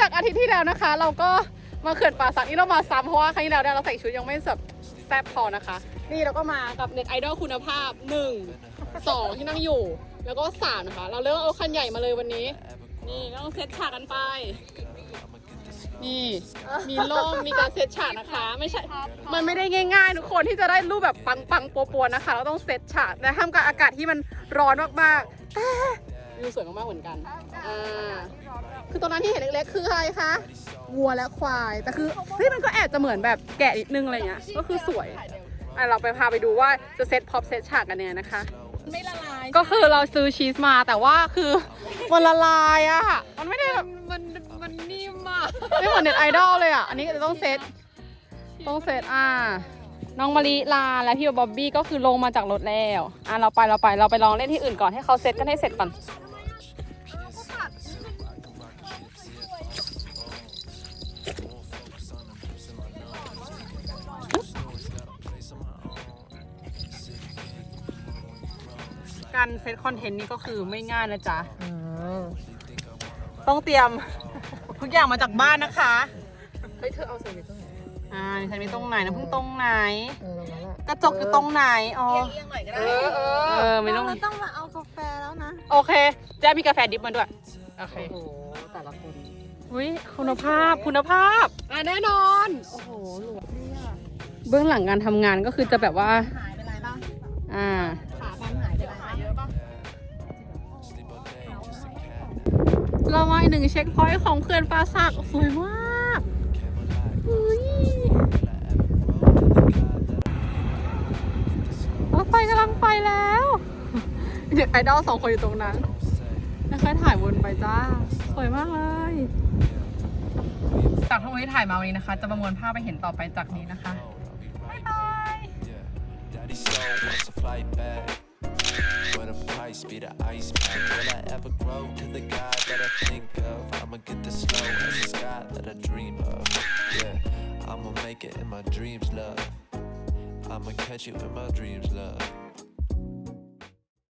จากอาทิตย์ที่แล้วนะคะ เราก็มาเขื่อนป่าสักนี่เรามาซ้ำเพราะว่าครั้งที่แล้วเนี่ยเราใส่ชุดยังไม่แบบแซ่บพอนะคะ นี่เราก็มากับเน็ตไอดอลคุณภาพ1 2ที่นั่งอยู่ แล้วก็3นะคะเราเลือกเอาคันใหญ่มาเลยวันนี้ นี่ต้องเซตฉากกันไป นี่มีร่มมีการเซตฉากนะคะ ไม่ใช่ มันไม่ได้ง่ายๆทุกคนที่จะได้รูปแบบปังๆปัวๆนะคะ เราต้องเซตฉากและท่ามกลางอากาศที่มันร้อนมากๆแต่วิวสวยมากๆเหมือนกันอ่า คือตรงนั้นที่เห็นเล็กๆคืออะไรคะวัวและควาย แต่คือเฮ้ยมันก็แอบจะเหมือนแบบแกะนิดนึงอะไรเงี้ย ก็คือสวยอะเราไปพาไปดูว่าจะเซตพร็อพเซตฉากกันเนี่ยนะคะ ไม่ละลายก็คือเราซื้อชีสมาแต่ว่าคือมันละลายอะมันไม่ได้แบบมันมันนิ่มอะไม่เหมือนเน็ตไอดอลเลยอะ อันนี้ก็จะต้องเซตต้องเซตอ่าน้องมาริลาและพี่บ๊อบบี้ก็คือลงมาจากรถแล้ว อะเราไปเราไปเราไปลองเล่นที่อื่นก่อนให้เขาเซตกันให้เสร็จก่อน การเซตคอนเทนต์นี่ก็คือไม่ง่ายนะจ๊ะ ต้องเตรียม ทุกอย่างมาจากบ้านนะคะเฮ้ยเธอเอาใส่ไปตรงไหนอ่าฉันมีตรงไหนนะเพิ่งตรงไหน เออตรงนั้นแหละกระจกอยู่ตรงไหน อ๋อเอียงหน่อยก็ได้เออเอเออไม่ต้อง เราต้องมาเอากาแฟแล้วนะ โอเค แจ๊มีกาแฟดิบมาด้วย โอเค โอ้โห แต่ละคน อุ้ยคุณภาพคุณภาพ อะแน่นอน โอ้โหหลวมเนี่ยเบื้องหลังการทำงานก็คือจะแบบว่า หายไปไรบ้างอ่า เรามาอีกหนึ่งเช็คพอยต์ของเขื่อนปราสักสวยมากรถไฟกำลังไปแล้วเด็กไอดอลสองคนอยู่ตรงนั้นแล้วค่อยถ่ายวนไปจ้า สวยมากเลยจากทั้งหมดที่ถ่ายมาวันนี้นะคะ จะประมวลภาพไปเห็นต่อไปจากนี้นะคะ บ๊ายบาย be the ice pack. Will I ever grow to the guy that I think of? I'ma get the slow as the sky that I dream of. Yeah, I'ma make it in my dreams, love. I'ma catch you in my dreams, love.